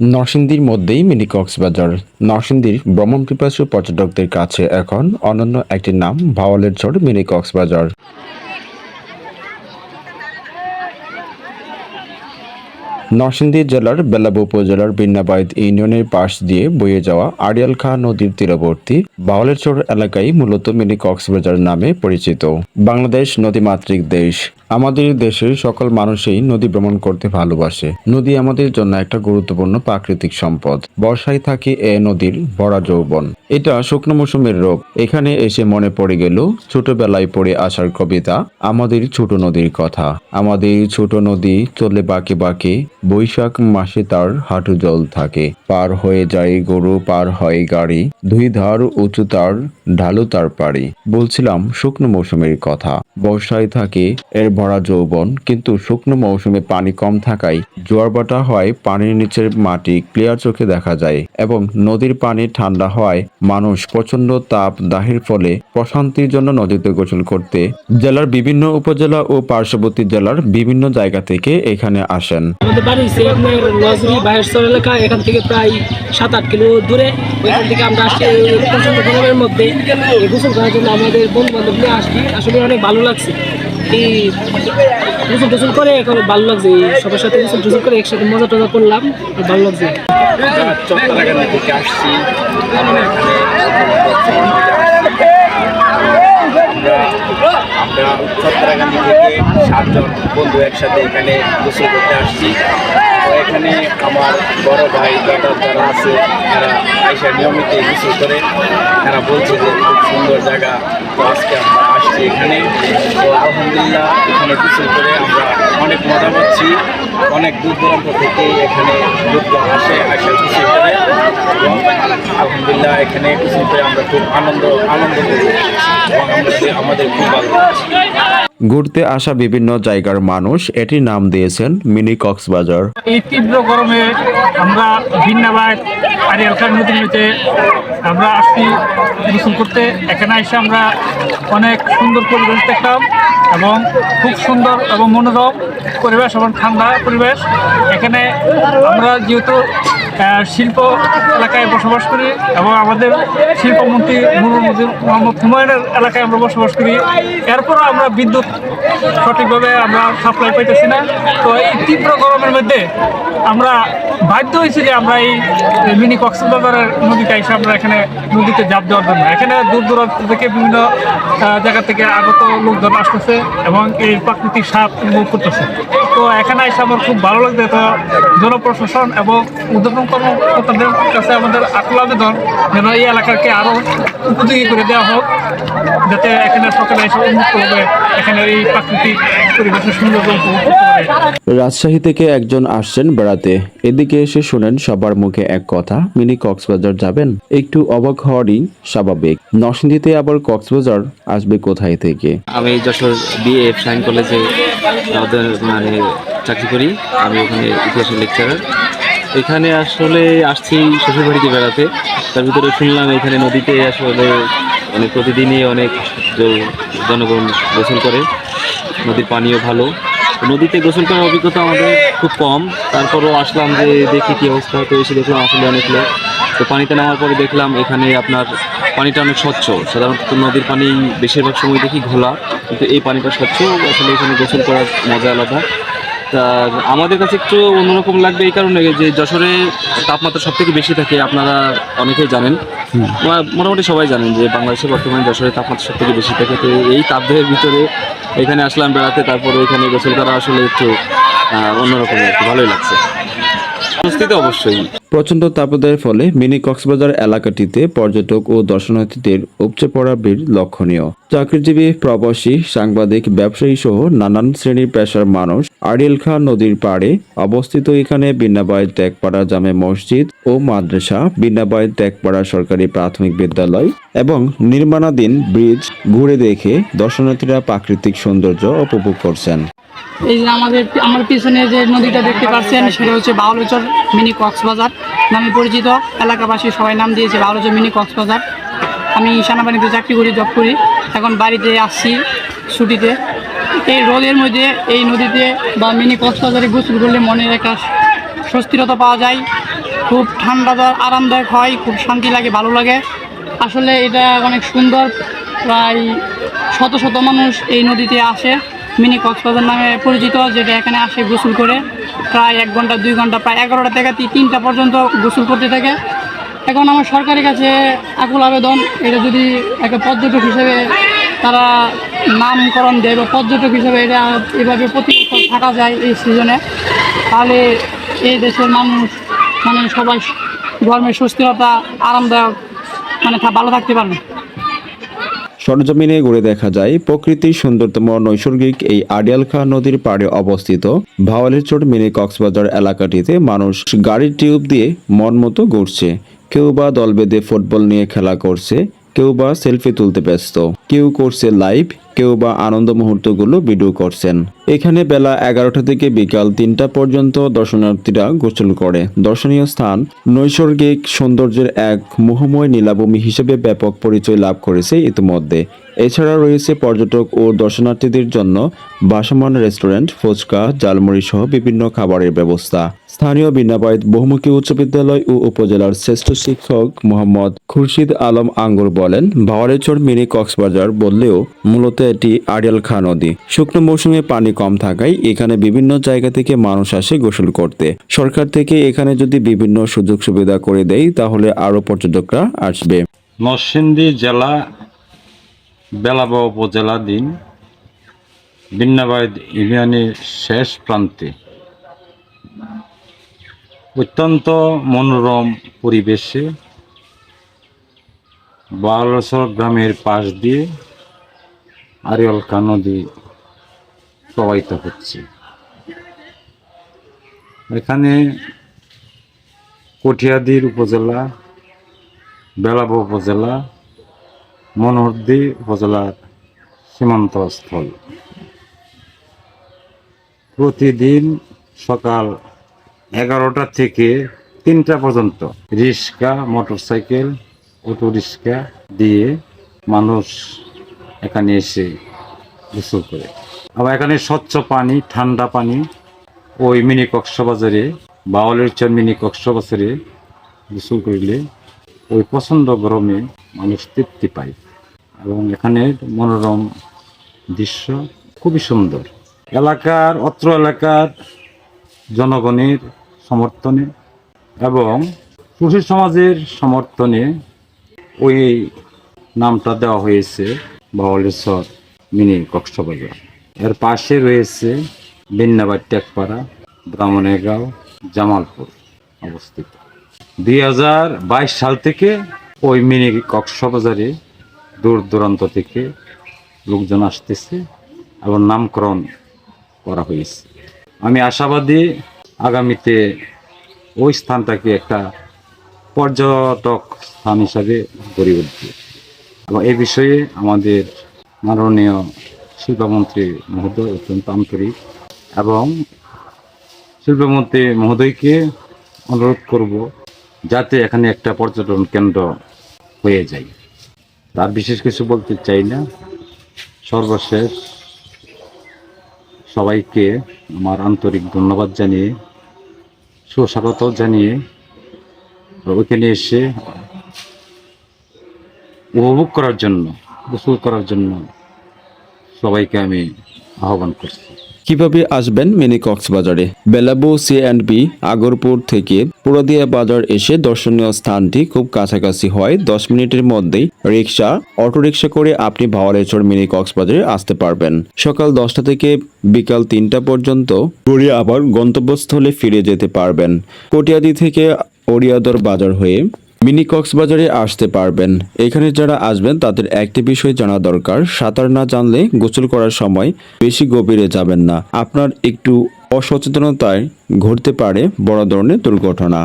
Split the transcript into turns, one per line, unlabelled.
নরসিংদীর মধ্যেই মিনি কক্সবাজার নরসিংদীর ভ্রমণ পিপাসু পর্যটকদের কাছে এখন অনন্য একটি নাম, ভাওয়ালের চর মিনি কক্সবাজার নরসিংদী জেলার বেলাবু উপজেলার বিন্নাবাইদ ইউনিয়নের পাশ দিয়ে বয়ে যাওয়া আড়িয়াল খাঁ নদীর তীরবর্তী বাওয়ালেরচর এলাকায় মূলত মিনি কক্সবাজার নামে পরিচিত। বাংলাদেশ নদীমাতৃক দেশ। আমাদের দেশের সকল মানুষই নদী ভ্রমণ করতে ভালোবাসে। নদী আমাদের জন্য একটা গুরুত্বপূর্ণ প্রাকৃতিক সম্পদ। বর্ষায় থাকে এ নদীর ভরা যৌবন। এটা শুকনো মৌসুমের রোগ। এখানে এসে মনে পড়ে গেল ছোটবেলায় পড়ে আসার কবিতা, আমাদের ছোট নদীর কথা। আমাদের ছোট নদী চলে বাঁকে বাঁকে, বৈশাখ মাসে তার হাঁটু জল থাকে। পার হয়ে যায় গরু, পার হয় গাড়ি, দুই ধার উঁচু তার, ঢালু তার পাড়ি। বলছিলাম শুকনো মৌসুমের কথা। বর্ষায় থাকে এর ভরা যৌবন, কিন্তু শুকনো মৌসুমে পানি কম থাকায় জোয়ার বাটা হয় পানির নিচের মাটি ক্লিয়ার চোখে দেখা যায় এবং নদীর পানি ঠান্ডা হওয়ায় মানুষ প্রচণ্ড তাপ দাহের ফলে প্রশান্তির জন্য নদীতে গোসল করতে জেলার বিভিন্ন উপজেলা ও পার্শ্ববর্তী জেলার বিভিন্ন জায়গা থেকে এখানে আসেন।
আমাদের আমাদের বন্ধু বান্ধব নিয়ে আসছি। আসলে অনেক ভালো লাগছে। এই গোসল করে এখন ভালো লাগছে সবার সাথে গোসল টোসল করে একসাথে মজা টজা করলাম ভালো লাগছে।
চট্টগ্রাম থেকে আসছি, আমরা আমরা চট্টগ্রাম থেকে সাতজন বন্ধু একসাথে এখানে গোসল করতে আসছি। এখানে আমার বড় ভাই, দাদা যারা আছে, তারা আইসা নিয়মিত গোসল করে। তারা বলছে যে খুব সুন্দর জায়গা। তো আজকে আমরা আসছি এখানে। তো আলহামদুলিল্লাহ, এখানে গোসল করে আমরা অনেক মজা পাচ্ছি অনেক দূর দূরান্ত থেকে এখানে লোকজন আসে আসে গোসল করে। আলহামদুলিল্লাহ, এখানে গোসল করে আমরা খুব আনন্দ আনন্দ করি। এবং আমরা আমাদের খুব ভালো
ঘুরতে আসা বিভিন্ন জায়গার মানুষ এটি নাম দিয়েছেন মিনি কক্সবাজার।
এই তীব্র গরমে আমরা ভিন্নাবাদ নদীর নিচে আমরা আসছি গোসল করতে। এখানে এসে আমরা অনেক সুন্দর পরিবেশ দেখলাম এবং খুব সুন্দর এবং মনোরম পরিবেশ এবং ঠান্ডা পরিবেশ। এখানে আমরা যেহেতু শিল্প এলাকায় বসবাস করি এবং আমাদের শিল্পমন্ত্রী নুরুল মোহাম্মদ হুমায়ুনের এলাকায় আমরা বসবাস করি। এরপরও আমরা বিদ্যুৎ সঠিকভাবে আমরা সাপ্লাই পাইতেছি না। তো এই তীব্র গরমের মধ্যে আমরা বাধ্য হয়েছি যে আমরা এই মিনি কক্সবাজারের নদীতে এসে আমরা এখানে নদীতে জাপ দেওয়ার জন্য। এখানে দূর দূরান্ত থেকে বিভিন্ন জায়গা থেকে আগত লোকজন আসতেছে এবং এই প্রাকৃতিক সাপ করতেছে। তো এখানে এসে আমার খুব ভালো লাগছে তো জনপ্রশাসন এবং উদ্যোতন কর্মকর্তাদের কাছে আমাদের আকুল আবেদন যেন এই এলাকাকে আরও উপযোগী করে দেওয়া হোক, যাতে এখানে সকালে এসে উন্মুক্তভাবে এখানে এই প্রাকৃতিক পরিবেশের সৌন্দর্য
রাজশাহী থেকে একজন আসছেন বেড়াতে। এদিকে এসে শুনেন সবার মুখে এক কথা, মিনি কক্সবাজার যাবেন। একটু অবাক হওয়ারই স্বাভাবিক। নরসিংদীতে আবার কক্সবাজার আসবে কোথায় থেকে?
আমি যশোর বিএফ সাইন কলেজে মানে চাকরি করি। আমি ওখানে ইতিহাসের লেকচারার এখানে আসলে আসছি শ্বশুরবাড়িতে বেড়াতে। তার ভিতরে শুনলাম এখানে নদীতে আসলে মানে প্রতিদিনই অনেক জনগণ গোসল করে। নদীর পানিও ভালো। নদীতে গোসল করার অভিজ্ঞতা আমাদের খুব কম। তারপরও আসলাম যে দেখি কী অবস্থা। তো এসে দেখলাম আসলে অনেক লোক। তো পানিতে নামার পরে দেখলাম এখানে আপনার পানিটা অনেক স্বচ্ছ। সাধারণত নদীর পানি বেশিরভাগ সময় দেখি ঘোলা। কিন্তু এই পানিটা স্বচ্ছ। আসলে এখানে গোসল করার মজা আলাদা। তা আমাদের কাছে একটু অন্যরকম লাগবে এই কারণে যে যশোরে তাপমাত্রা সব থেকে বেশি থাকে আপনারা অনেকেই জানেন। মোটামুটি সবাই জানেন যে বাংলাদেশে বর্তমানে যশোরে তাপমাত্রা সব থেকে বেশি থাকে। তো এই তাপদেহের ভিতরে এখানে আসলাম বেড়াতে তারপরে এখানে গোসল করা আসলে একটু অন্যরকম একটু ভালোই লাগছে। উপস্থিতি অবশ্যই।
প্রচণ্ড তাপদায়ের ফলে মিনি কক্সবাজার এলাকাটিতে পর্যটক ও দর্শনার্থীদের উপচে পড়া ভিড় লক্ষণীয়। চাকরিজীবী, প্রবাসী, সাংবাদিক ব্যবসায়ী সহ নানান শ্রেণির পেশার মানুষ আড়িয়াল খাঁ নদীর পাড়ে অবস্থিত এখানে বিন্নাবাই ত্যাগপাড়া জামে মসজিদ ও মাদ্রাসা, বিন্নাবাই ত্যাগপাড়া সরকারি প্রাথমিক বিদ্যালয় এবং নির্মাণাধীন ব্রিজ ঘুরে দেখে দর্শনার্থীরা প্রাকৃতিক সৌন্দর্য উপভোগ করছেন।
এই যে আমাদের আমার পিছনে যে নদীটা দেখতে পাচ্ছেন, সেটা হচ্ছে বাউলচর মিনি কক্সবাজার নামে পরিচিত এলাকাবাসী সবাই নাম দিয়েছে বাউলচর মিনি কক্সবাজার। আমি সেনাবাহিনীতে চাকরি করি, জব করি। এখন বাড়িতে আসছি ছুটিতে। এই রোদের মধ্যে এই নদীতে বা মিনি কক্সবাজারে গোসল করলে মনের একটা স্বস্তিরতা পাওয়া যায়। খুব ঠান্ডাদার আরামদায়ক হয়, খুব শান্তি লাগে, ভালো লাগে। আসলে এটা অনেক সুন্দর, প্রায় শত শত মানুষ এই নদীতে আসে। মিনি কক্সবাজার নামে পরিচিত, যেটা এখানে আসে গোসল করে। প্রায় এক ঘণ্টা, দুই ঘণ্টা, প্রায় এগারোটা থেকে তিনটা পর্যন্ত গোসল করতে থাকে। এখন আমার সরকারের কাছে আকুল আবেদন, এটা যদি একটা পর্যটক হিসেবে তারা নামকরণ দেয় বা পর্যটক হিসেবে এটা এভাবে প্রতি বছর থাকা যায় এই সিজনে, তাহলে এই দেশের মানুষ মানে সবাই গরমের সুস্থিরতা আরামদায়ক মানে ভালো থাকতে পারবে।
সরজমিনে ঘুরে দেখা যায় প্রকৃতির সুন্দরতম নৈসর্গিক এই আডিয়াল খাঁ নদীর পাড়ে অবস্থিত ভাওয়ালিচোট মিনি কক্সবাজার এলাকাটিতে মানুষ গাড়ির টিউব দিয়ে মন মতো ঘুরছে। কেউ বা দল বেঁধে ফুটবল নিয়ে খেলা করছে, কেউ বা সেলফি তুলতে ব্যস্ত, কেউ করছে লাইভ কেউ বা আনন্দ মুহূর্তগুলো ভিডিও করছেন। এখানে বেলা এগারোটা থেকে বিকাল তিনটা পর্যন্ত দর্শনার্থীরা গোসল করে। দর্শনীয় স্থান নৈসর্গিক সৌন্দর্যের এক মোহময় নীলাভূমি হিসেবে ব্যাপক পরিচয় লাভ করেছে ইতিমধ্যে। এছাড়া রয়েছে পর্যটক ও দর্শনার্থীদের জন্য বাসমান রেস্টুরেন্ট, ফুচকা জালমুড়ি সহ বিভিন্ন খাবারের ব্যবস্থা। স্থানীয় বিনাবাইত বহুমুখী উচ্চ বিদ্যালয় ও উপজেলার শ্রেষ্ঠ শিক্ষক মোহাম্মদ খুরশিদ আলম আঙ্গুর বলেন, ভাওয়ারেচর মিনি কক্সবাজার বললেও মূলত এটি আড়িয়াল খা নদী শুকনো মৌসুমে পানি কম থাকায় এখানে বিভিন্ন জায়গা থেকে মানুষ আসে গোসল করতে। সরকার থেকে এখানে যদি বিভিন্ন সুযোগ সুবিধা করে দেয়, তাহলে আরও পর্যটকরা আসবে।
নরসিংদী জেলা বেলাবা উপজেলাধীন বিন্নাবাদ ইউনিয়নের শেষ প্রান্তে। অত্যন্ত মনোরম পরিবেশে বালসর গ্রামের পাশ দিয়ে আরিয়ালকা নদী প্রবাহিত হচ্ছে। এখানে কটিয়াদির উপজেলা, বেলাবা উপজেলা, মনোহরদী উপজেলার সীমান্ত স্থল। প্রতিদিন সকাল এগারোটা থেকে তিনটা পর্যন্ত রিক্সা, মোটরসাইকেল, অটো রিক্সা দিয়ে মানুষ এখানে এসে গোসল করে। আবার এখানে স্বচ্ছ পানি, ঠান্ডা পানি, ওই মিনি কক্সবাজারে, বাউলের চর মিনি কক্সবাজারে গোসল করলে ওই প্রচণ্ড গরমে মানুষ তৃপ্তি পায়। এবং এখানে মনোরম দৃশ্য খুবই সুন্দর। এলাকার, অত্র এলাকার জনগণের সমর্থনে এবং সুশীল সমাজের সমর্থনে ওই নামটা দেওয়া হয়েছে বাওয়ালেশ্বর মিনি কক্সবাজার। এর পাশে রয়েছে বিন্নাবাদ টেকপাড়া ব্রাহ্মণেগাঁও জামালপুর অবস্থিত। দুই হাজার বাইশ সাল থেকে ওই মিনি কক্সবাজারে দূর দূরান্ত থেকে লোকজন আসতেছে এবং নামকরণ করা হয়েছে। আমি আশাবাদী আগামীতে ওই স্থানটাকে একটা পর্যটক স্থান হিসাবে গড়ে উঠবে। এবং এই বিষয়ে আমাদের মাননীয় শিল্পমন্ত্রী মহোদয় অত্যন্ত আন্তরিক এবং শিল্পমন্ত্রী মহোদয়কে অনুরোধ করব যাতে এখানে একটা পর্যটন কেন্দ্র হয়ে যায়। তার বিশেষ কিছু বলতে চাই না। সর্বশেষ সবাইকে আমার আন্তরিক ধন্যবাদ জানিয়ে, সুস্বাগত জানিয়ে ওইখানে এসে উপভোগ করার জন্য, গোসল করার জন্য সবাইকে আমি আহ্বান করছি।
কীভাবে আসবেন মিনি কক্সবাজারে? Belabo C and B Agarpur থেকে পুরদিয়া বাজার এসে দর্শনীয় স্থানটি খুব কাছাকাছি হয়। দশ মিনিটের মধ্যেই রিক্সা অটোরিকশা করে আপনি ভাওয়ালেচর মিনি কক্সবাজারে আসতে পারবেন। সকাল দশটা থেকে বিকাল তিনটা পর্যন্ত ঘুরে আবার গন্তব্যস্থলে ফিরে যেতে পারবেন। কটিয়াদি থেকে ওরিয়াদর বাজার হয়ে মিনি কক্সবাজারে আসতে পারবেন। এখানে যারা আসবেন, তাদের একটি বিষয় জানা দরকার। সাঁতার না জানলে গোসল করার সময় বেশি গভীরে যাবেন না। আপনার একটু অসচেতনতায় ঘটতে পারে বড় ধরনের দুর্ঘটনা।